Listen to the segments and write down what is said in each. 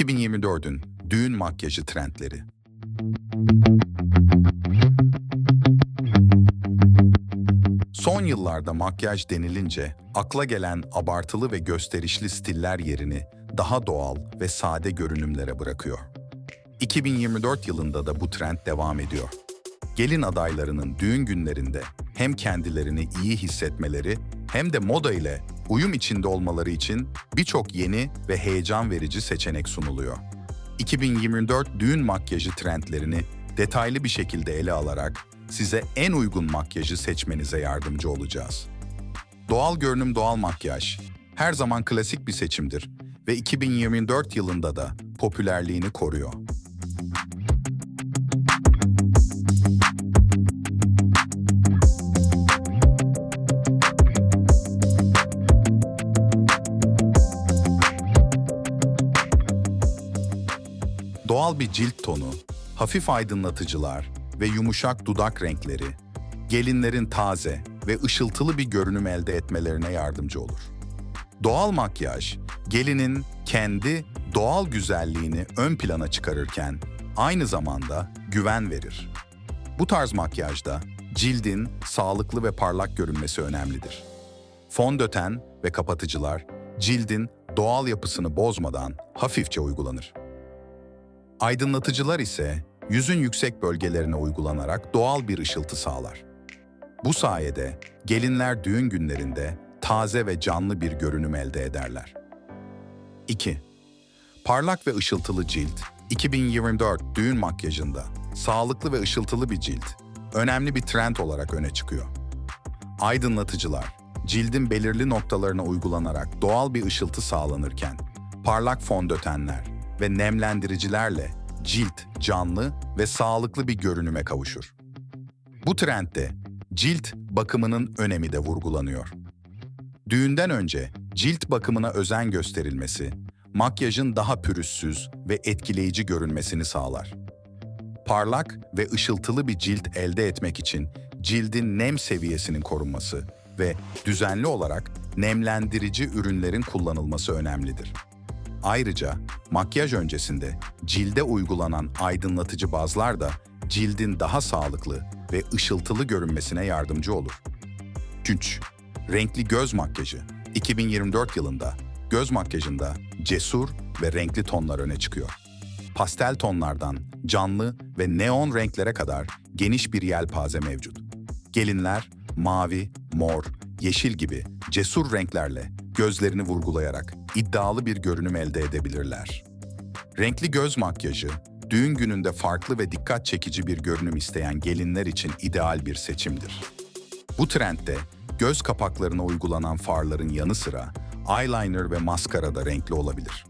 2024'ün düğün makyajı trendleri. Son yıllarda makyaj denilince akla gelen abartılı ve gösterişli stiller yerini daha doğal ve sade görünümlere bırakıyor. 2024 yılında da bu trend devam ediyor. Gelin adaylarının düğün günlerinde hem kendilerini iyi hissetmeleri hem de moda ile uyum içinde olmaları için birçok yeni ve heyecan verici seçenek sunuluyor. 2024 düğün makyajı trendlerini detaylı bir şekilde ele alarak size en uygun makyajı seçmenize yardımcı olacağız. Doğal görünüm doğal makyaj her zaman klasik bir seçimdir ve 2024 yılında da popülerliğini koruyor. Doğal bir cilt tonu, hafif aydınlatıcılar ve yumuşak dudak renkleri, gelinlerin taze ve ışıltılı bir görünüm elde etmelerine yardımcı olur. Doğal makyaj, gelinin kendi doğal güzelliğini ön plana çıkarırken aynı zamanda güven verir. Bu tarz makyajda cildin sağlıklı ve parlak görünmesi önemlidir. Fondöten ve kapatıcılar cildin doğal yapısını bozmadan hafifçe uygulanır. Aydınlatıcılar ise yüzün yüksek bölgelerine uygulanarak doğal bir ışıltı sağlar. Bu sayede gelinler düğün günlerinde taze ve canlı bir görünüm elde ederler. 2. Parlak ve ışıltılı cilt 2024 düğün makyajında sağlıklı ve ışıltılı bir cilt önemli bir trend olarak öne çıkıyor. Aydınlatıcılar cildin belirli noktalarına uygulanarak doğal bir ışıltı sağlanırken parlak fondötenler ve nemlendiricilerle cilt canlı ve sağlıklı bir görünüme kavuşur. Bu trendde cilt bakımının önemi de vurgulanıyor. Düğünden önce cilt bakımına özen gösterilmesi, makyajın daha pürüzsüz ve etkileyici görünmesini sağlar. Parlak ve ışıltılı bir cilt elde etmek için cildin nem seviyesinin korunması ve düzenli olarak nemlendirici ürünlerin kullanılması önemlidir. Ayrıca makyaj öncesinde cilde uygulanan aydınlatıcı bazlar da cildin daha sağlıklı ve ışıltılı görünmesine yardımcı olur. 3. Renkli göz makyajı 2024 yılında göz makyajında cesur ve renkli tonlar öne çıkıyor. Pastel tonlardan canlı ve neon renklere kadar geniş bir yelpaze mevcut. Gelinler mavi, mor, yeşil gibi cesur renklerle gözlerini vurgulayarak iddialı bir görünüm elde edebilirler. Renkli göz makyajı, düğün gününde farklı ve dikkat çekici bir görünüm isteyen gelinler için ideal bir seçimdir. Bu trendde göz kapaklarına uygulanan farların yanı sıra eyeliner ve maskara da renkli olabilir.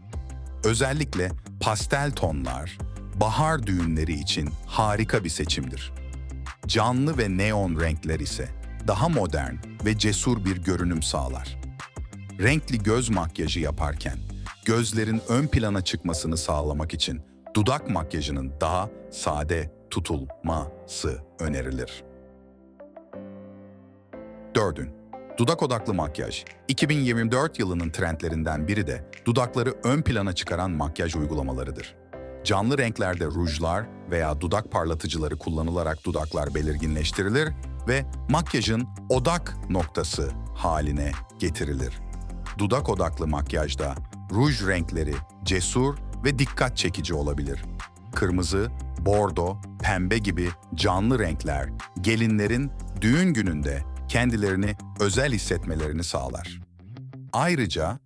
Özellikle pastel tonlar, bahar düğünleri için harika bir seçimdir. Canlı ve neon renkler ise daha modern ve cesur bir görünüm sağlar. Renkli göz makyajı yaparken gözlerin ön plana çıkmasını sağlamak için dudak makyajının daha sade tutulması önerilir. Dördün, dudak odaklı makyaj. 2024 yılının trendlerinden biri de dudakları ön plana çıkaran makyaj uygulamalarıdır. Canlı renklerde rujlar veya dudak parlatıcıları kullanılarak dudaklar belirginleştirilir ve makyajın odak noktası haline getirilir. Dudak odaklı makyajda ruj renkleri cesur ve dikkat çekici olabilir. Kırmızı, bordo, pembe gibi canlı renkler gelinlerin düğün gününde kendilerini özel hissetmelerini sağlar. Ayrıca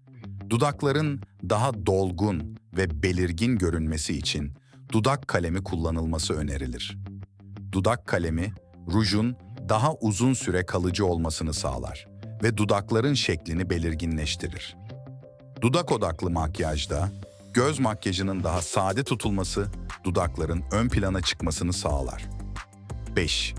dudakların daha dolgun ve belirgin görünmesi için dudak kalemi kullanılması önerilir. Dudak kalemi, rujun daha uzun süre kalıcı olmasını sağlar ve dudakların şeklini belirginleştirir. Dudak odaklı makyajda göz makyajının daha sade tutulması dudakların ön plana çıkmasını sağlar. 5.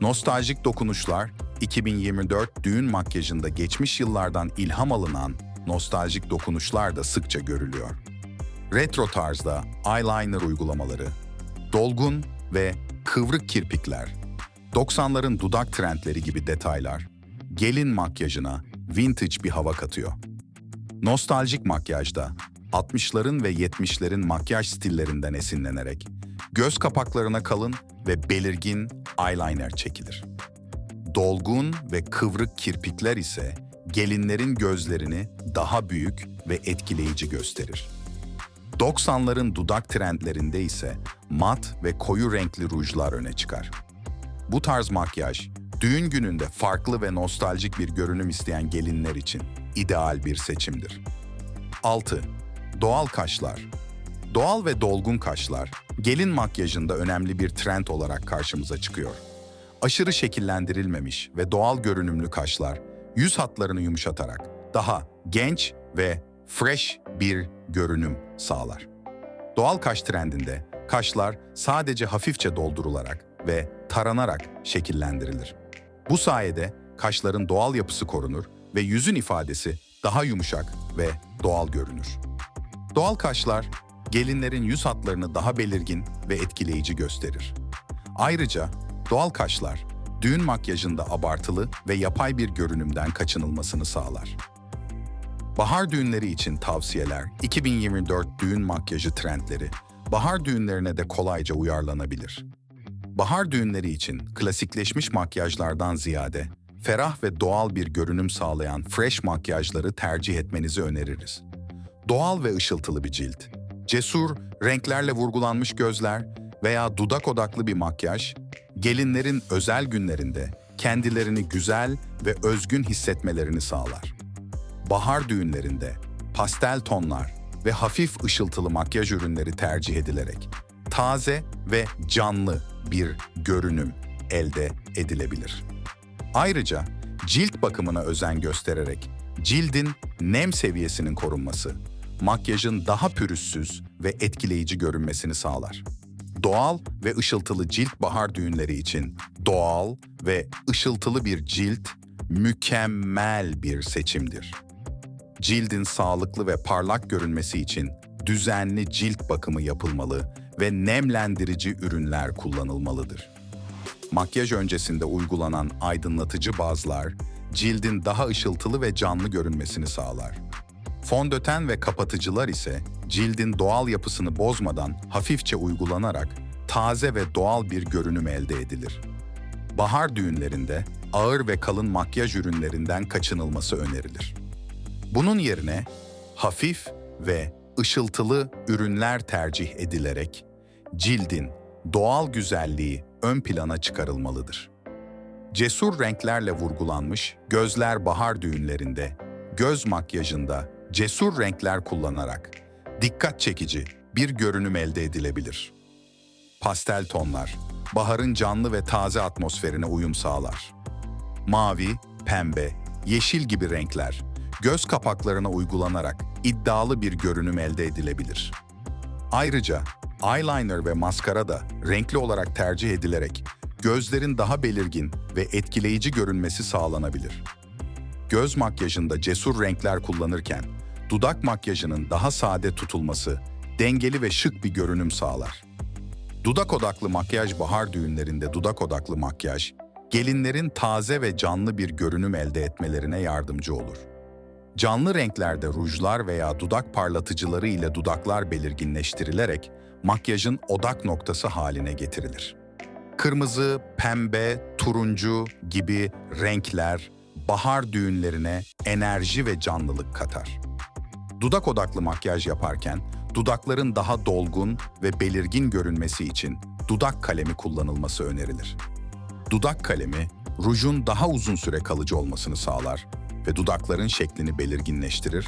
Nostaljik dokunuşlar 2024 düğün makyajında geçmiş yıllardan ilham alınan nostaljik dokunuşlar da sıkça görülüyor. Retro tarzda eyeliner uygulamaları, dolgun ve kıvrık kirpikler, 90'ların dudak trendleri gibi detaylar, gelin makyajına vintage bir hava katıyor. Nostaljik makyajda 60'ların ve 70'lerin makyaj stillerinden esinlenerek göz kapaklarına kalın ve belirgin eyeliner çekilir. Dolgun ve kıvrık kirpikler ise gelinlerin gözlerini daha büyük ve etkileyici gösterir. 90'ların dudak trendlerinde ise mat ve koyu renkli rujlar öne çıkar. Bu tarz makyaj, düğün gününde farklı ve nostaljik bir görünüm isteyen gelinler için ideal bir seçimdir. 6. Doğal kaşlar. Doğal ve dolgun kaşlar, gelin makyajında önemli bir trend olarak karşımıza çıkıyor. Aşırı şekillendirilmemiş ve doğal görünümlü kaşlar, yüz hatlarını yumuşatarak daha genç ve fresh bir görünüm sağlar. Doğal kaş trendinde kaşlar sadece hafifçe doldurularak ve taranarak şekillendirilir. Bu sayede kaşların doğal yapısı korunur ve yüzün ifadesi daha yumuşak ve doğal görünür. Doğal kaşlar gelinlerin yüz hatlarını daha belirgin ve etkileyici gösterir. Ayrıca doğal kaşlar düğün makyajında abartılı ve yapay bir görünümden kaçınılmasını sağlar. Bahar düğünleri için tavsiyeler 2024 düğün makyajı trendleri bahar düğünlerine de kolayca uyarlanabilir. Bahar düğünleri için klasikleşmiş makyajlardan ziyade ferah ve doğal bir görünüm sağlayan fresh makyajları tercih etmenizi öneririz. Doğal ve ışıltılı bir cilt, cesur, renklerle vurgulanmış gözler veya dudak odaklı bir makyaj, gelinlerin özel günlerinde kendilerini güzel ve özgün hissetmelerini sağlar. Bahar düğünlerinde pastel tonlar ve hafif ışıltılı makyaj ürünleri tercih edilerek taze ve canlı bir görünüm elde edilebilir. Ayrıca cilt bakımına özen göstererek cildin nem seviyesinin korunması, makyajın daha pürüzsüz ve etkileyici görünmesini sağlar. Doğal ve ışıltılı cilt bahar düğünleri için doğal ve ışıltılı bir cilt mükemmel bir seçimdir. Cildin sağlıklı ve parlak görünmesi için düzenli cilt bakımı yapılmalı ve nemlendirici ürünler kullanılmalıdır. Makyaj öncesinde uygulanan aydınlatıcı bazlar, cildin daha ışıltılı ve canlı görünmesini sağlar. Fondöten ve kapatıcılar ise cildin doğal yapısını bozmadan hafifçe uygulanarak taze ve doğal bir görünüm elde edilir. Bahar düğünlerinde ağır ve kalın makyaj ürünlerinden kaçınılması önerilir. Bunun yerine hafif ve ışıltılı ürünler tercih edilerek cildin doğal güzelliği ön plana çıkarılmalıdır. Cesur renklerle vurgulanmış gözler bahar düğünlerinde, göz makyajında cesur renkler kullanarak dikkat çekici bir görünüm elde edilebilir. Pastel tonlar, baharın canlı ve taze atmosferine uyum sağlar. Mavi, pembe, yeşil gibi renkler göz kapaklarına uygulanarak iddialı bir görünüm elde edilebilir. Ayrıca eyeliner ve maskara da renkli olarak tercih edilerek gözlerin daha belirgin ve etkileyici görünmesi sağlanabilir. Göz makyajında cesur renkler kullanırken dudak makyajının daha sade tutulması dengeli ve şık bir görünüm sağlar. Dudak odaklı makyaj bahar düğünlerinde dudak odaklı makyaj, gelinlerin taze ve canlı bir görünüm elde etmelerine yardımcı olur. Canlı renklerde rujlar veya dudak parlatıcıları ile dudaklar belirginleştirilerek makyajın odak noktası haline getirilir. Kırmızı, pembe, turuncu gibi renkler bahar düğünlerine enerji ve canlılık katar. Dudak odaklı makyaj yaparken dudakların daha dolgun ve belirgin görünmesi için dudak kalemi kullanılması önerilir. Dudak kalemi, rujun daha uzun süre kalıcı olmasını sağlar ve dudakların şeklini belirginleştirir